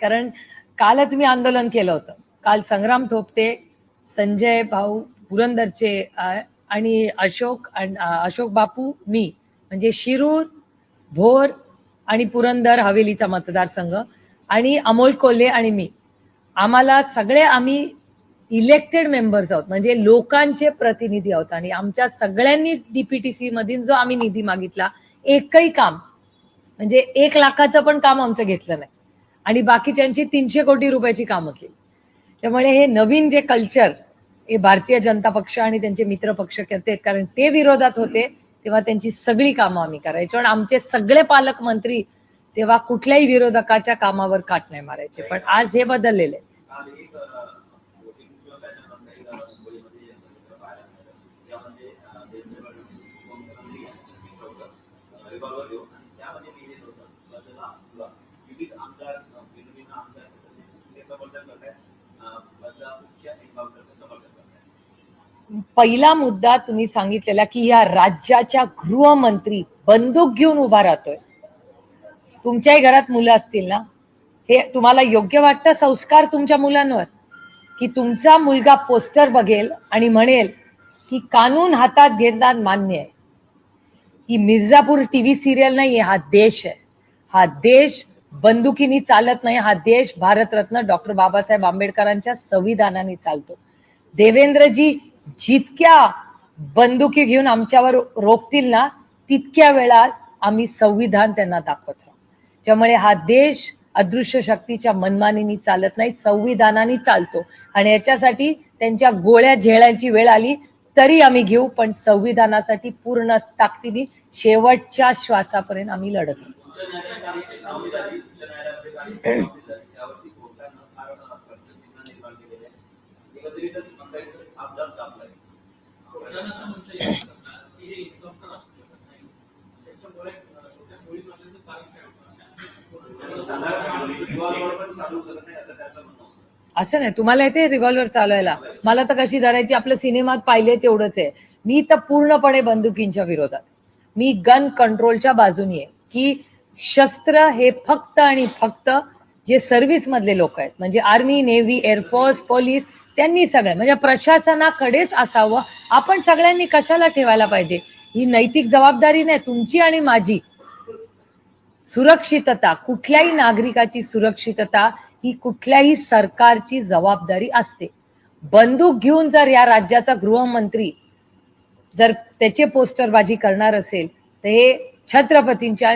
कारण कालच मी आंदोलन केलं होतं. काल संग्राम थोपटे संजय भाऊ पुरंदरचे आणि अशोक अशोक बापू मी म्हणजे शिरूर भोर आणि पुरंदर हवेलीचा मतदारसंघ आणि अमोल कोल्हे आणि मी. आम्हाला सगळे आम्ही इलेक्टेड मेंबर्स आहोत. म्हणजे लोकांचे प्रतिनिधी आहोत आणि आमच्या सगळ्यांनी डीपीटीसी मधील जो आम्ही निधी मागितला एकही काम म्हणजे एक लाखाचं पण काम आमचं घेतलं नाही. आणि बाकीच्यांची तीनशे कोटी रुपयाची कामं केली. त्यामुळे हे नवीन जे कल्चर हे भारतीय जनता पक्ष आणि त्यांचे मित्र पक्ष करते कारण ते विरोधात होते तेव्हा त्यांची सगळी कामं आम्ही करायचो. आणि आमचे सगळे पालकमंत्री तेव्हा कुठल्याही विरोधकाच्या कामावर काट नाही मारायचे. पण आज हे बदललेले. पहिला मुद्दा तुम्ही सांगितलेला की या राज्याच्या गृहमंत्री बंदूक घेऊन उभा राहतोय. तुमच्याही घरात मुलं असतील ना? हे तुम्हाला योग्य वाटतं संस्कार तुमच्या मुलांवर? की तुमचा मुलगा पोस्टर बघेल आणि म्हणेल की कानून हातात घेतात मान्य आहे. ही मिर्झापूर टीव्ही सिरियल नाहीये हा देश आहे. हा देश बंदुकीनी चालत नाही. हा देश भारतरत्न डॉक्टर बाबासाहेब आंबेडकरांच्या संविधानाने चालतो. देवेंद्रजी जितक्या बंदुकी घेऊन आमच्यावर रोखतील ना तितक्या वेळा आम्ही संविधान त्यांना दाखवत राहू. त्यामुळे हा देश अदृश्य शक्तीच्या मनमानीनी चालत नाही संविधानाने चालतो. आणि याच्यासाठी त्यांच्या गोळ्या झेळायची वेळ आली तरी आम्ही घेऊ पण संविधानासाठी पूर्ण ताकदीने शेवटच्या श्वासापर्यंत आम्ही लढत असं नाही असं नाही तुम्हाला येते रिव्हॉल्वर चालवायला. मला तर कशी धरायची आपलं सिनेमात पाहिले तेवढंच आहे. मी तर पूर्णपणे बंदुकींच्या विरोधात. मी गन कंट्रोलच्या बाजूनी आहे. की शस्त्र हे फक्त आणि फक्त जे सर्व्हिस मधले लोक आहेत. म्हणजे आर्मी नेव्ही एअरफोर्स पोलीस त्यांनी सगळं म्हणजे प्रशासनाकडेच असावं. आपण सगळ्यांनी कशाला ठेवायला पाहिजे? ही नैतिक जबाबदारी नाही तुमची आणि माझी. सुरक्षितता कुठल्याही नागरिकाची सुरक्षितता ही कुठल्याही सरकारची जबाबदारी असते. बंदूक घेऊन जर या राज्याचा गृहमंत्री जर त्याचे पोस्टरबाजी करणार असेल तर हे छत्रपतींच्या